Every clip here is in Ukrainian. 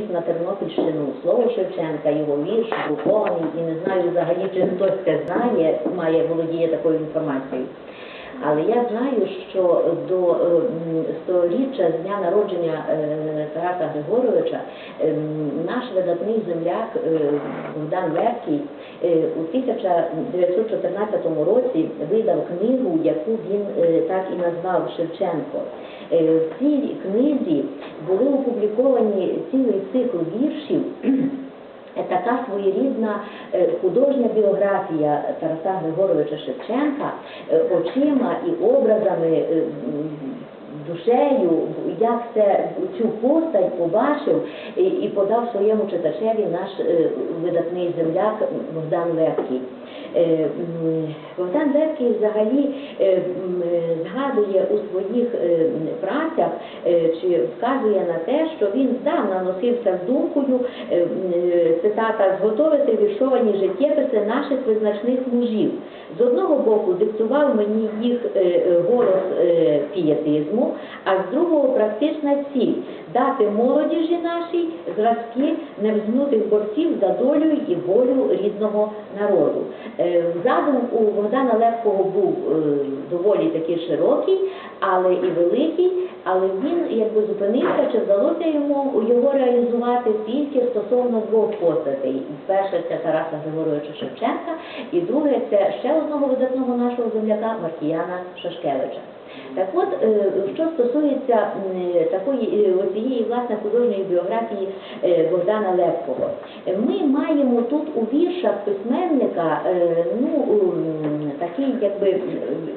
на Тернопільщину слово Шевченка, його вірш, друкований, і не знаю взагалі, чи хтось це знає, має володіє такою інформацією. Але я знаю, що до е, м, сторіччя з дня народження е, Тараса Григоровича е, наш видатний земляк Богдан Левкий у 1914 році видав книгу, яку він так і назвав Шевченко. В цій книзі були опубліковані цілий цикл віршів. Така своєрідна е, художня біографія Тараса Григоровича Шевченка е, очима і образами, е, душею, як це цю постать побачив і, і подав своєму читачеві наш видатний земляк Богдан Левкий. Е, Богдан Левкий взагалі е, е, згадує у своїх е, працях е, чи вказує на те, що він здавна носився з думкою е, е, цитата зготовити віршовані життєписи наших визначних мужів. З одного боку диктував мені їх е, е, голос е, пієтизму, а з другого практична ціль дати молодіжі нашій зразки невзгнутих борців за долю і волю рідного народу. Е, Задум у Богдана Левкого був е, доволі такий широкий, але і великий, але він якби зупинився, чи вдалося йому його реалізувати тільки стосовно двох постатей. Перше це Тараса Григоровича Шевченка, і друге це ще одного видатного нашого земляка Маркіяна Шашкевича. Так от, е, що стосується такої е, оцієї власне художньої біографії е, Богдана Левкого, е, ми маємо тут у віршах письменника ну такий, якби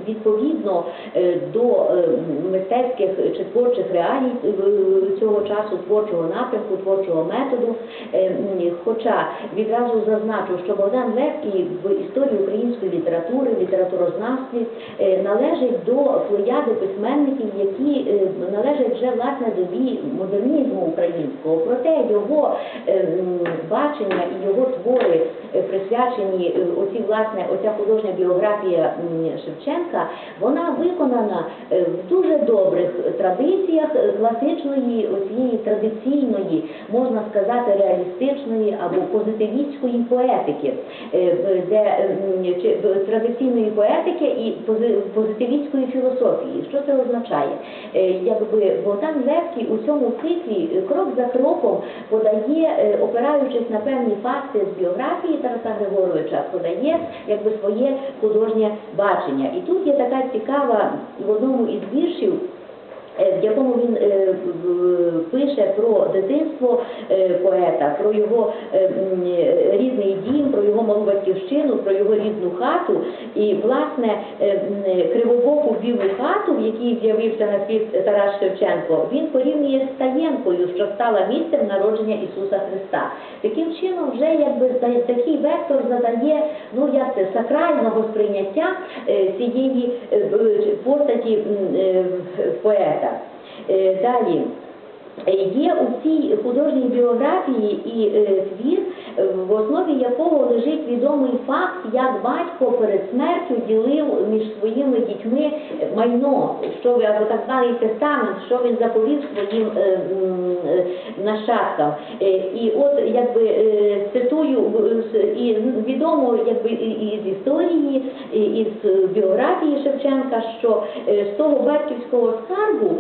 відповідно до мистецьких чи творчих реалій цього часу, творчого напрямку, творчого методу. Хоча відразу зазначу, що Богдан Левкий в історії української літератури, літературознавстві е, належить до плеяди письменників, які е, належать вже власне до ві- модернізму українського. Проте його е, бачення і його твори е, присвячені оці власне оця художня біографія Шевченка, вона виконана в дуже добрих традиціях класичної оцієї традиційної, можна сказати, реалістичної або позитивістської поетики, де традиційної поетики і позитивістської філософії. Що це означає? Е, Якби Богдан Левський у цьому циклі е, крок за кроком подає, е, опираючись на певні факти з біографії Тараса Григоровича, подає якби своє художнє бачення. І тут є така цікава в одному із віршів. е, В якому він е, в- пише про дитинство е, поета, про його е, е, рідний дім, про його малу батьківщину, про його рідну хату. І власне кривобоку білу хату, в якій з'явився на світ Тарас Шевченко, він порівнює з таєнкою, що стала місцем народження Ісуса Христа. Таким чином, вже якби такий вектор задає ну як це сакрального сприйняття цієї постаті поета. Далі. Е, Є у цій художній біографії і твір, е, основі якого лежить відомий факт, як батько перед смертю ділив між своїми дітьми майно, що або так званий тестамент, що він заповів своїм е, е, нащадкам. Е, І от якби е, цитую і відомо якби і- з історії, і з біографії Шевченка, що е, з того батьківського скарбу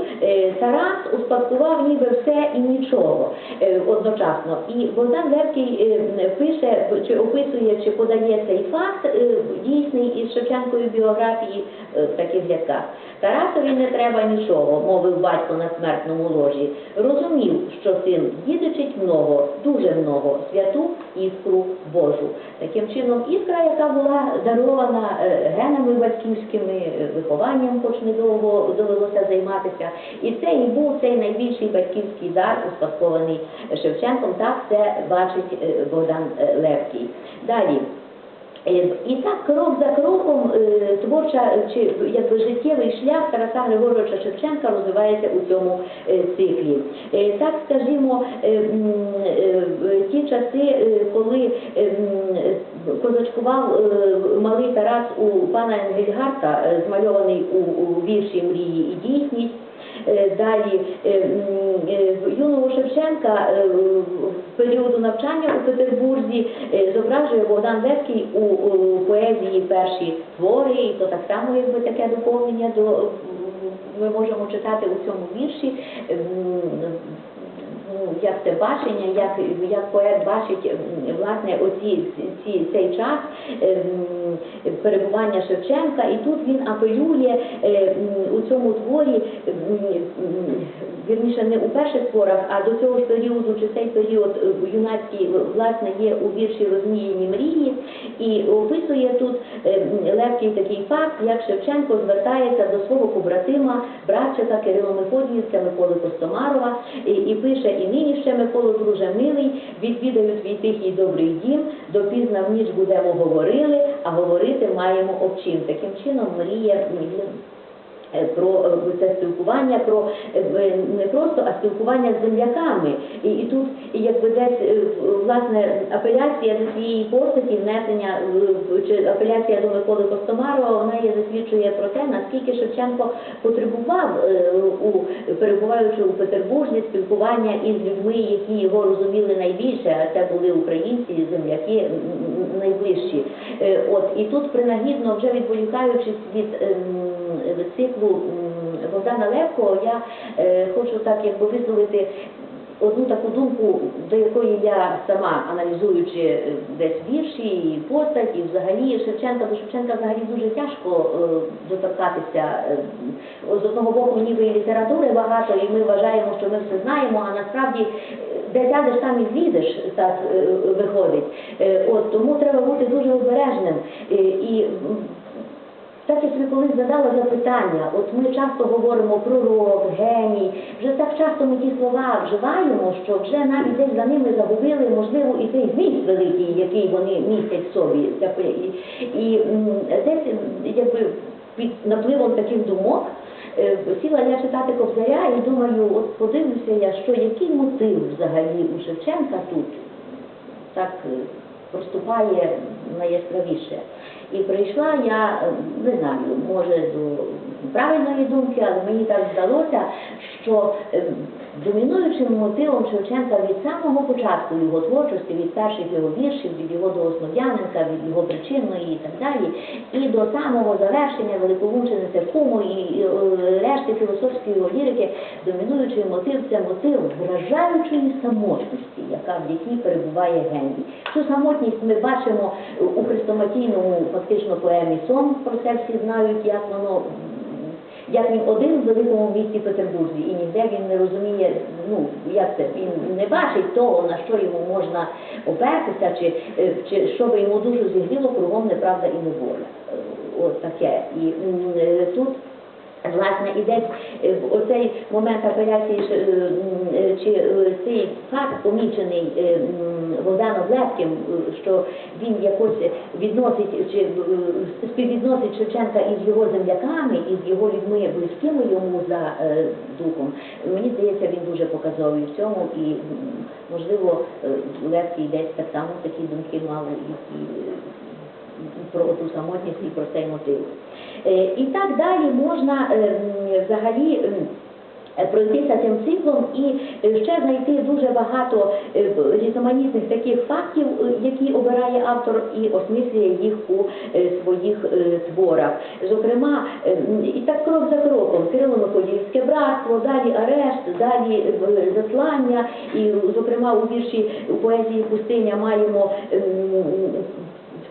Тарас успадкував ніби все і нічого одночасно. І Богдан Левкий пише чи описує, чи подає цей факт е, дійсний із Шевченкової біографії е, в таких рядках. Тарасові не треба нічого, мовив батько на смертному ложі. Розумів, що син дідичить много, дуже много, святу іскру Божу. Таким чином, іскра, яка була дарована е, генами батьківськими, вихованням, хоч недовго довелося займатися. І це і був цей найбільший батьківський дар, успадкований Шевченком. Так це бачить Богдан е, Далі. Е, І так крок за кроком е, творча чи якби життєвий шлях Тараса Григоровича Шевченка розвивається у цьому циклі. Так скажімо, ті часи, коли козачкував малий Тарас у пана Енгельгарта, змальований у вірші Мрії і дійсність. Е, Далі е, е, юного Шевченка в періоду навчання у Петербурзі зображує Богдан Левкий у, поезії перші твори, і то так само якби таке доповнення до ми можемо читати у цьому вірші. ну, як це бачення, як, як поет бачить власне оці ці, цей час ем, перебування Шевченка, і тут він апелює е, у цьому творі, вірніше не у перших творах, а до цього ж періоду, чи цей період е, юнацький власне є у вірші Розміяні мрії, і описує тут е, легкий такий факт, як Шевченко звертається до свого побратима, братчика Кирила Мефодіївця Миколи Костомарова, і, і пише, і нині ще Миколо, друже милий, відвідаю твій тихий добрий дім, допізна в ніч будемо говорили, а говорити маємо об. Таким чином мріє е, про е, це спілкування, про е, не просто, а спілкування з земляками. І, і тут якби десь власне апеляція до цієї постаті, внесення чи апеляція до Миколи Костомарова, вона є засвідчує про те, наскільки Шевченко потребував у перебуваючи у Петербурзі спілкування із людьми, які його розуміли найбільше, а це були українці, земляки найближчі. Е, От і тут принагідно, вже відволікаючись від ем, циклу Богдана Левкого, я е, хочу так якби висловити одну таку думку, до якої я сама аналізуючи е, десь вірші і постать, і взагалі Шевченка, до Шевченка взагалі дуже тяжко е, доторкатися. З одного боку, ніби і літератури багато, і ми вважаємо, що ми все знаємо, а насправді де сядеш, там і з'їдеш, так е, виходить. Е, От тому треба бути дуже обережним. Е, І так як ви колись задали запитання, от ми часто говоримо пророк, геній, вже так часто ми ті слова вживаємо, що вже навіть десь за ними загубили, можливо, і цей зміст великий, який вони містять в собі. І, десь якби під напливом таких думок сіла я читати Кобзаря і думаю, от подивлюся я, що який мотив взагалі у Шевченка тут так е, проступає найяскравіше. І прийшла я, е, не знаю, може до правильної думки, але мені так здалося, що е, домінуючим мотивом Шевченка від самого початку його творчості, від перших його віршів, від його до Основ'яненка, від його причинної і так далі, і до самого завершення Великолунчини Теркуму і, е, решти філософської його лірики, домінуючий мотив це мотив вражаючої самотності, яка в дітьми перебуває геній. Цю самотність ми бачимо у хрестоматійному фактично поемі Сон, про це всі знають, як воно як він один в великому місті Петербурзі, і ніде він не розуміє, ну як це, він не бачить того, на що йому можна опертися, чи, е, чи що би йому дуже зігріло, кругом неправда і неволя. Е, От таке. І е, тут Власне, і десь в оцей момент апеляції е, е, чи е, цей факт помічений Богданом Левким, е, що він якось відносить чи співвідносить Шевченка із його земляками, із його людьми близькими йому за духом. Мені здається, він дуже показовий в цьому, і можливо Левкий десь так само такі думки мав і, і про ту самотність і про цей мотив. Е, І так далі можна е, взагалі е, пройтися цим циклом і ще знайти дуже багато різноманітних таких фактів, які обирає автор і осмислює їх у своїх творах. Зокрема, і так крок за кроком Кирило Мефодіївське братство, далі арешт, далі заслання, і зокрема у вірші у поезії Пустиня маємо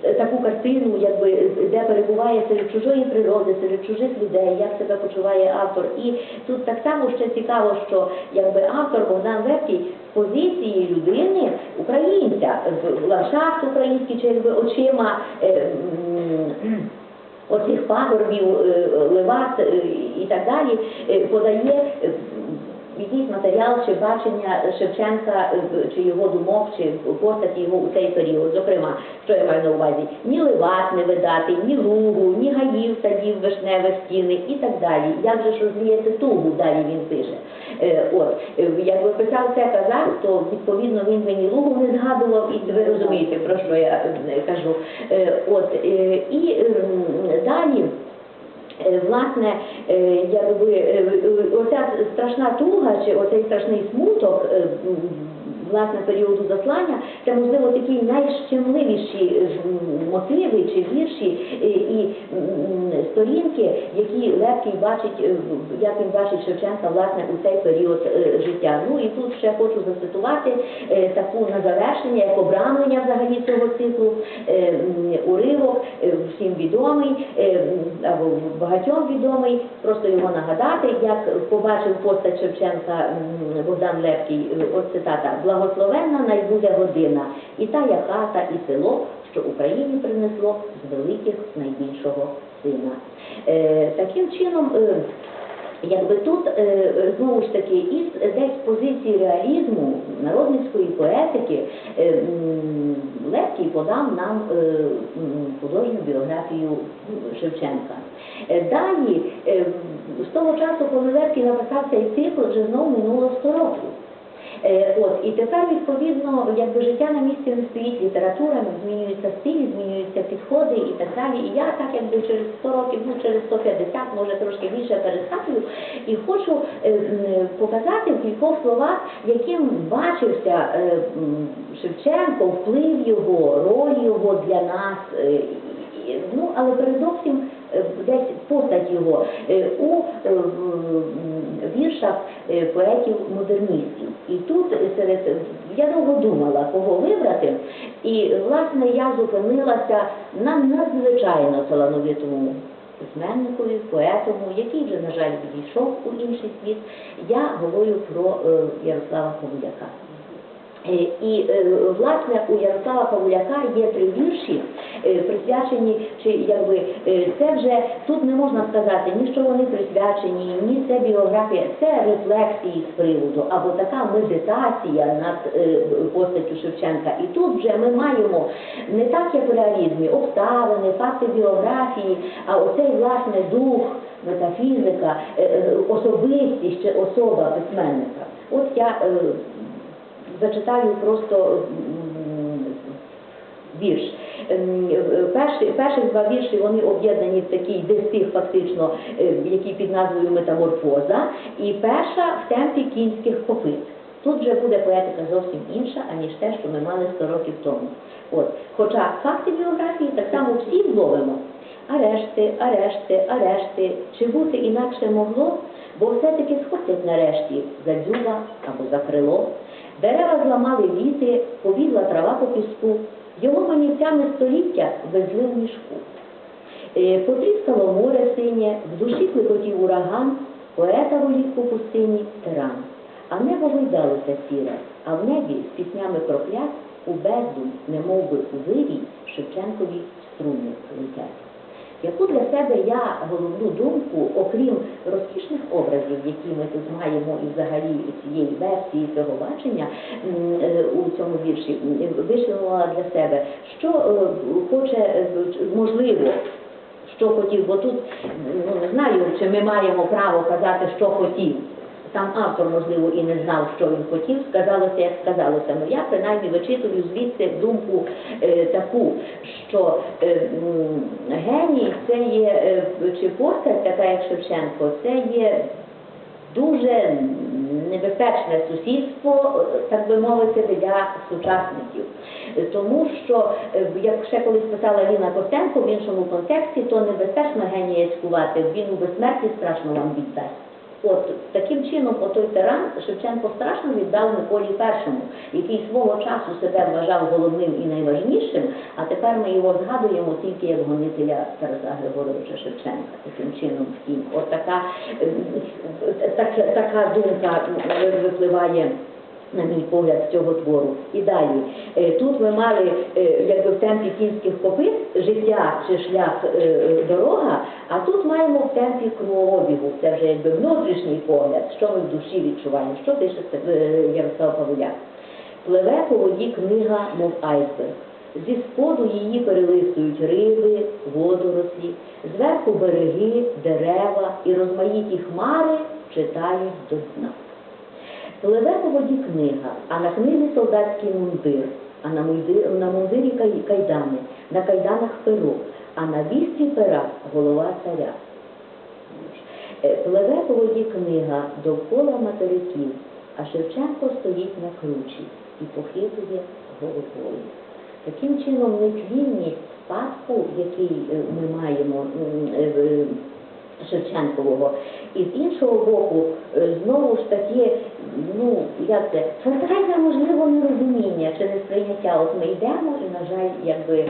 таку картину, якби де перебуває серед чужої природи, серед чужих людей, як себе почуває автор. І тут так само ще цікаво, що якби автор Богдан Левкий з позиції людини, українця, в ландшафт український, чи якби очима. е, Оцих пагорбів, е, леват е, і так далі е, подає якийсь матеріал чи бачення Шевченка е, чи його думок, чи постаті його у цей період. Зокрема, що я маю на увазі, ні Леват не видати, ні Лугу, ні гаїв, садів, вишневих стіни і так далі. Як же ж розвіяти тугу, далі він пише. Е, От, е, якби писав це казак, то відповідно він мені Лугу не згадував, і ви розумієте, про що я кажу. От, і далі. Е, Власне, е, якби е, оця страшна туга чи оцей страшний смуток власне періоду заслання, це можливо такі найщемливіші мотиви чи вірші е, і сторінки, які Левкий бачить, е, як він бачить Шевченка власне у цей період е, життя. Ну і тут ще хочу зацитувати таку на завершення, як обрамлення взагалі цього циклу, уривок, всім відомий, або багатьом відомий, просто його нагадати, як побачив постать Шевченка Богдан Лепкий, от цитата, благословенна найбуде година, і тая хата, і село, що Україні принесло з великих найбільшого сина. Е, Таким чином, е, Якби тут е, знову ж таки із десь позиції реалізму народницької поетики е, Левкий подав нам е, художню біографію Шевченка. Далі, з того часу, коли Левкий написав цей цикл, вже знову минуло 100 років. Е, От і тепер відповідно, якби життя на місці не стоїть, література змінюється стиль, змінюються підходи і так далі. І я так якби через 100 років, ну через 150, може трошки більше перескакую, і хочу е, показати в кількох словах, яким бачився е, Шевченко, вплив його, роль його для нас. Ну, але передовсім десь постать його е, у е, віршах е, поетів-модерністів. І тут е, серед я довго думала, кого вибрати, і власне я зупинилася на надзвичайно талановитому письменникові, поетому, який вже, на жаль, відійшов у інший світ. Я говорю про е, Ярослава Павляка. Е, І е, власне у Ярослава Павляка є три вірші, е, присвячені, чи якби це вже тут не можна сказати ні що вони присвячені, ні це біографія, це рефлексії з приводу або така медитація над постаттю Шевченка. І тут вже ми маємо не так, як в реалізмі, обставини, факти біографії, а оцей власне дух, метафізика, особистість чи особа письменника. От я зачитаю просто вірш. Ем, Перші, перші два вірші вони об'єднані в такий дистих, фактично, е, який під назвою Метаморфоза, і перша в темпі кінських копит. Тут вже буде поетика зовсім інша, аніж те, що ми мали 100 років тому. От. Хоча факти біографії так само всі зловимо. Арешти, арешти, арешти, чи бути інакше могло, бо все-таки схоплять нарешті за дзюба або за крило. Дерева зламали віти, побігла трава по піску, його манівцями століття везли в мішку. Е, Потріскало море синє, в душі кликотів ураган, поета волів по пустині тиран. А небо гойдалося сіре, а в небі з піснями проклять у безду, немов би у вирій, Шевченкові струни летять. Яку для себе я головну думку, окрім розкішних образів, які ми тут маємо і взагалі цієї версії цього бачення е, у цьому вірші, м, для себе, що е, хоче, е, можливо, що хотів, бо тут ну, не знаю, чи ми маємо право казати, що хотів. Сам автор, можливо, і не знав, що він хотів, сказалося, як сказалося. Ну я принаймні вичитую звідси думку е, таку, що е, геній це є е, чи постать, така як Шевченко, це є дуже небезпечне сусідство, так би мовити, для сучасників. Тому що, е, як ще колись писала Ліна Костенко в іншому контексті, то небезпечно генія цькувати, він у безсмерті страшно вам віддасть. От таким чином, отой тиран Шевченко страшно віддав Миколі Першому, який свого часу себе вважав головним і найважнішим, а тепер ми його згадуємо тільки як гонителя Тараса Григоровича Шевченка. Таким чином, втім, от така, ем, так, така думка випливає на мій погляд, з цього твору. І далі. Е, Тут ми мали е, якби в темпі кінських копит життя чи шлях е, дорога, а тут маємо в темпі кровообігу. Це вже якби внутрішній погляд, що ми в душі відчуваємо, що пише Ярослав Павуляк. Пливе по воді книга, мов айсберг. Зі споду її перелистують риби, водорослі, зверху береги, дерева і розмаїті хмари читають до дна. Пливе по воді книга, а на книзі солдатський мундир, а на, мундир, на мундирі кайдани, на кайданах перо, а на вісті пера голова царя. Пливе по воді книга довкола материків, а Шевченко стоїть на кручі і похитує головою. Таким чином, нетлінність спадку, який е, ми маємо е, Шевченкового, і з іншого боку, е, знову ж таки, ну як це, фантазія, можливо, нерозуміння чи несприйняття. От ми йдемо і, на жаль, якби м,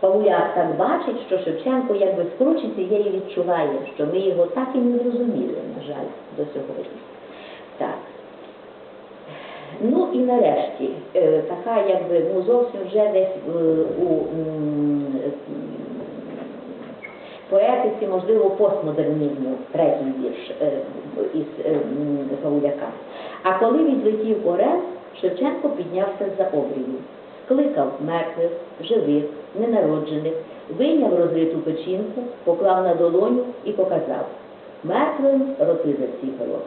Павуляк так бачить, що Шевченко якби скручі цієї відчуває, що ми його так і не зрозуміли, на жаль, до сьогодні. Так. Ну і нарешті, е, така якби ну зовсім вже десь е, у поетиці, можливо, постмодернізму, третій вірш е, із е, Павуляка. А коли відлетів Орел, Шевченко піднявся за обрію, скликав мертвих, живих, ненароджених, вийняв розриту печінку, поклав на долоню і показав. Мертвим роти засіпало.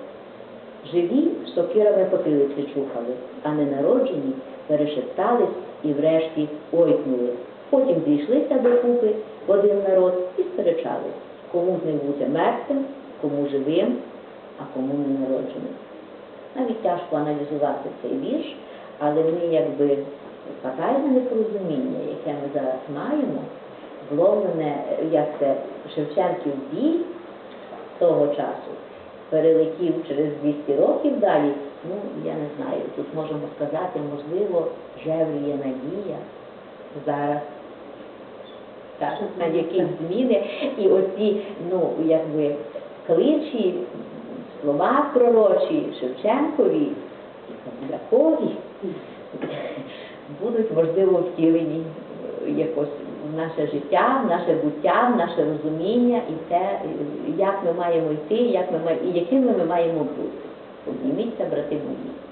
Живі сокирами потилиці чухали, а ненароджені перешептались і врешті ойкнули. Потім зійшлися докупи один народ і сперечались, кому з них бути мертвим, кому живим, а кому ненародженим. Навіть тяжко аналізувати цей вірш, але ми якби фатальне непорозуміння, яке ми зараз маємо, вловлене, як це Шевченків бій того часу, перелетів через 200 років далі, ну я не знаю, тут можемо сказати, можливо, жевріє надія зараз. Так, на якісь зміни, і оці, ну, якби, кличі, слова пророчі Шевченкові і Кобзякові будуть, можливо, втілені е, якось в наше життя, в наше буття, в наше розуміння і те, як ми маємо йти, як ми маємо, і якими ми маємо бути. Обніміться, брати мої.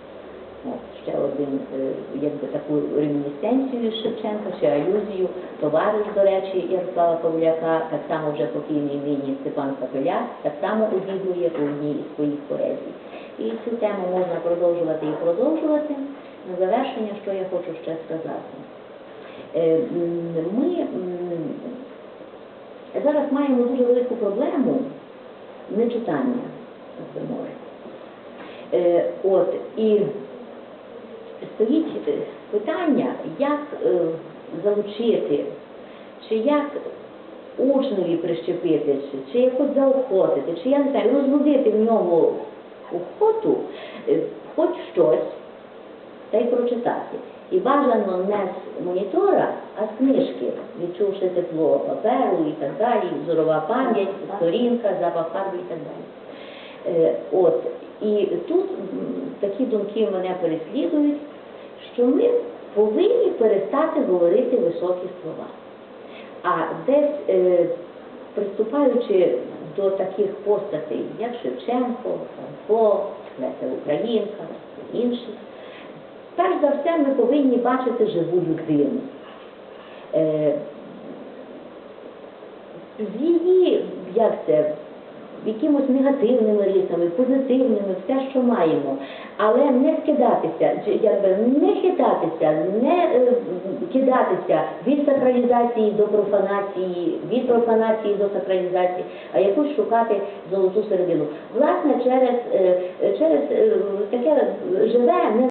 Один, е, якби таку ремінісценцію з Шевченка, чи алюзію, товариш, до речі, Ярослава Павляка, так само вже покійний нині Степан Капеля, так само обігрує у одній із своїх поезій. І цю тему можна продовжувати і продовжувати. На завершення, що я хочу ще сказати. Е, Ми зараз маємо дуже велику проблему нечитання, так би мовити. Е, От, і стоїть е, питання, як е, залучити, чи як учневі прищепити, чи, чи якось заохотити, чи я не знаю, розбудити в ньому охоту, е, хоч щось, та й прочитати. І бажано не з монітора, а з книжки, відчувши тепло паперу і так далі, зорова пам'ять, сторінка, запах фарби і так далі. Е, От, і тут такі думки мене переслідують, що ми повинні перестати говорити високі слова. А десь е, приступаючи до таких постатей, як Шевченко, Франко, Леся Українка, інших, перш за все ми повинні бачити живу людину. Е, з її, як це, якимось негативними рисами, позитивними, все, що маємо, але не скидатися, не хитатися, не е, кидатися від сакралізації до профанації, від профанації до сакралізації, а якусь шукати золоту середину. Власне, через, е, через е, таке живе, не